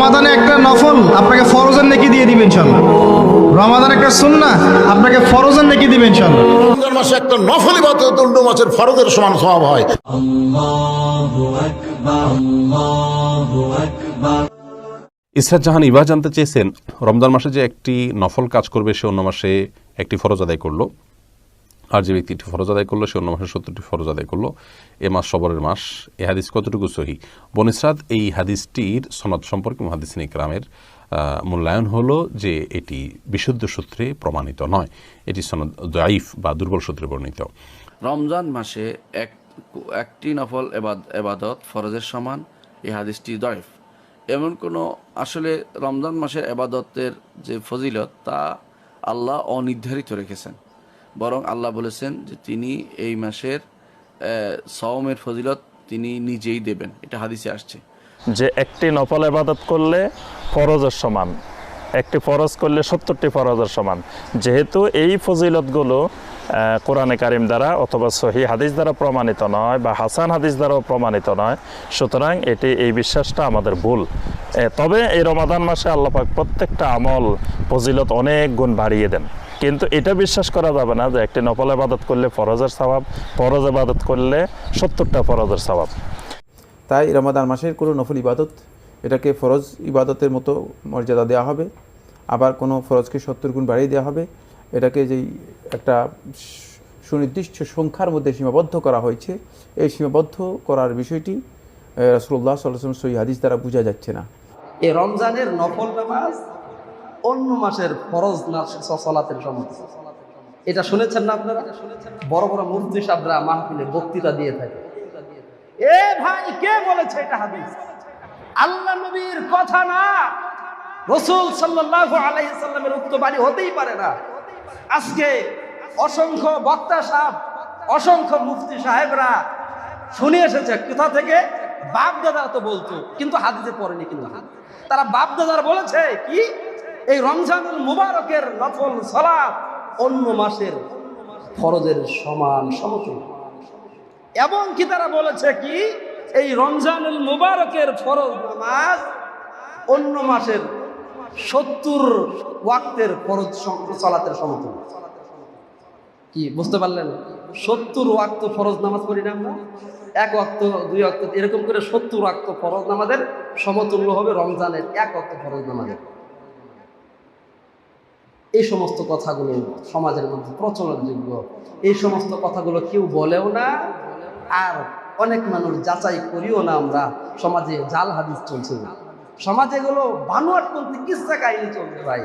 রমাদানে একটা নফল আপনাকে ফরজের নেকি দিয়ে দিবেন ইনশাল্লাহ রমাদান একটা সুন্না আপনাকে ফরজের নেকি দিবেন ইনশাল্লাহ রমজান মাসে একটা নফল ইবাদত অন্য মাসের ফরজের সমান স্বভাব হয়। ইসরাত জাহান ইবা জানতে চেয়েছেন রমজান মাসে যে একটি নফল কাজ করবে সে অন্য মাসে একটি ফরজ আদায় করল। আর যে ব্যক্তি একটি ফরজ আদায় করল, সে অন্য মাসে সত্তরটি ফরজ আদায় করল। এ মাস সবরের মাস। এ হাদিস কতটুকু সহি? বনিসরাত এই হাদিসটির সনদ সম্পর্কে মহাদিস ইকরামের মূল্যায়ন হলো যে এটি বিশুদ্ধ সূত্রে প্রমাণিত নয়। এটি সনদ দাইফ বা দুর্বল সূত্রে বর্ণিত। রমজান মাসে এক, একটি নফল এবাদ- এবাদত ফরজের সমান। এই হাদিসটি দয়েফ। এমন কোনো আসলে রমজান মাসের এবাদতের যে ফজিলত, তা আল্লাহ অনির্ধারিত রেখেছেন। বরং আল্লাহ বলেছেন যে তিনি এই মাসের সওমের ফজিলত তিনি নিজেই দেবেন। এটা হাদিসে আসছে। যে একটি নফল এবাদত করলে ফরজের সমান, একটি ফরজ করলে সত্তরটি ফরজের সমান। যেহেতু এই ফজিলতগুলো কোরআনে কারিম দ্বারা অথবা সহি হাদিস দ্বারা প্রমাণিত নয় বা হাসান হাদিস দ্বারাও প্রমাণিত নয়, সুতরাং এটি এই বিশ্বাসটা আমাদের ভুল। তবে এই রমাদান মাসে আল্লাপাক প্রত্যেকটা আমল, ফজিলত অনেক গুণ বাড়িয়ে দেন। কিন্তু এটা বিশ্বাস করা যাবে না যে একটি নফল এবাদত করলে ফরজের স্বভাব ফরজ আবাদত করলে সত্তরটা ফরজের স্বভাব। তাই রমাদান মাসের কোনো নফল ইবাদত এটাকে ফরজ ইবাদতের মতো মর্যাদা দেওয়া হবে। আবার কোনো ফরজকে সত্তর গুণ বাড়িয়ে দেওয়া হবে। এটাকে যেই একটা সুনির্দিষ্ট সংখ্যার মধ্যে সীমাবদ্ধ করা হয়েছে এই সীমাবদ্ধ করার বিষয়টি রসুল্লাহ সাল্লাম সই হাদিস দ্বারা বোঝা যাচ্ছে না। এই রমজানের নফল নামাজ অন্য মাসের ফরজ না সলাতের সমান এটা শুনেছেন না আপনারা? বড় বড় মুফতি সাবরা মাহফিলে বক্তৃতা দিয়ে থাকে। এ ভাই, কে বলেছে এটা হাদিস? আল্লাহ নবীর কথা না। রসুল সাল্লাল্লাহু আলাইহি সাল্লামের উক্ত বাণী হতেই পারে না। আজকে অসংখ্য বক্তা সাহেব, অসংখ্য মুফতি সাহেবরা শুনে এসেছে কোথা থেকে? বাপ দাদা তো বলতো, কিন্তু হাদিসে পড়েনি কিন্তু। তারা বাপ দাদার বলেছে, কি? এই রমজানুল মুবারকের নফল সালাত অন্য মাসের ফরজের সমান সমতুল এবং কি তারা বলেছে কি? এই রমজানুল মুবারকের ফরজ নামাজ অন্য মাসের সত্তর ওয়াক্তের ফরজ সালাতের সমতুল কি, বুঝতে পারলেন? সত্তর ওয়াক্ত ফরজ নামাজ পড়ি না আমরা? এক ওয়াক্ত, দুই ওয়াক্ত, এরকম করে সত্তর ওয়াক্ত ফরজ নামাজের সমতুল্য হবে রমজানের এক ওয়াক্ত ফরজ নামাজের। এই সমস্ত কথাগুলো সমাজের মধ্যে প্রচলনযোগ্য। এই সমস্ত কথাগুলো কেউ বলেও না, আর অনেক মানুষ যাচাই করিও না আমরা। সমাজে জাল হাদিস চলছে। না সমাজে এগুলো বানোয়াটপন্থী কিসা কাহিনী চলছে ভাই?